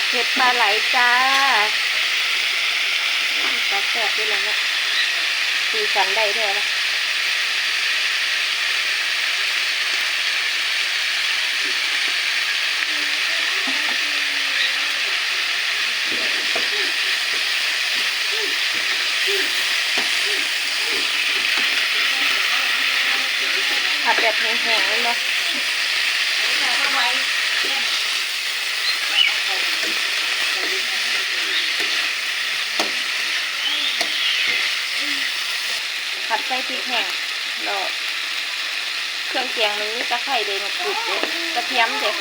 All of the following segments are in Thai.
ดเผ็ดปลาไหลจ้าปลาแซ่บด้วยแล้วเนี่ยสีสันได้ด้วยนะผัดแบบแห้งๆเลยเนาะ ผัดใส่พริกแห้งแล้วเครื่องเคียงมันมีตะไคร้เดยมะกรูดเดกระเทียมเดย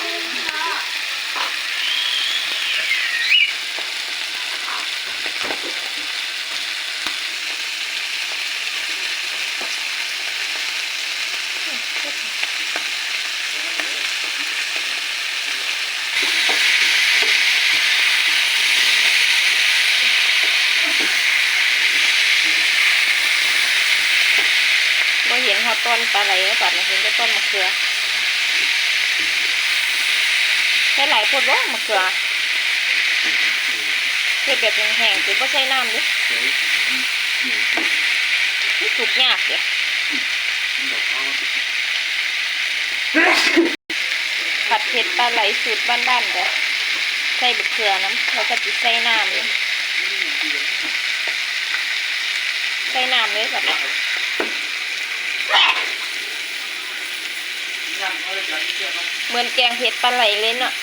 าต้นปลาไหลแล้วตอนนี้เห็นแต่ต้นมะเขือใช้ไหลายคนว่ามะเขือเฮ็ดแบบแห้งๆคือว่าใช้น้ำดินี่สุกยากเลยผัดเผ็ดปลาไหลสูตรบ้านๆเด้อใส่มะเขือน้ำแล้วก็จะใส่น้ำนี่ใส่น้ำเลยแบบนี้ เหมือนแกงเผ็ดปลาไหลเลยเนาะ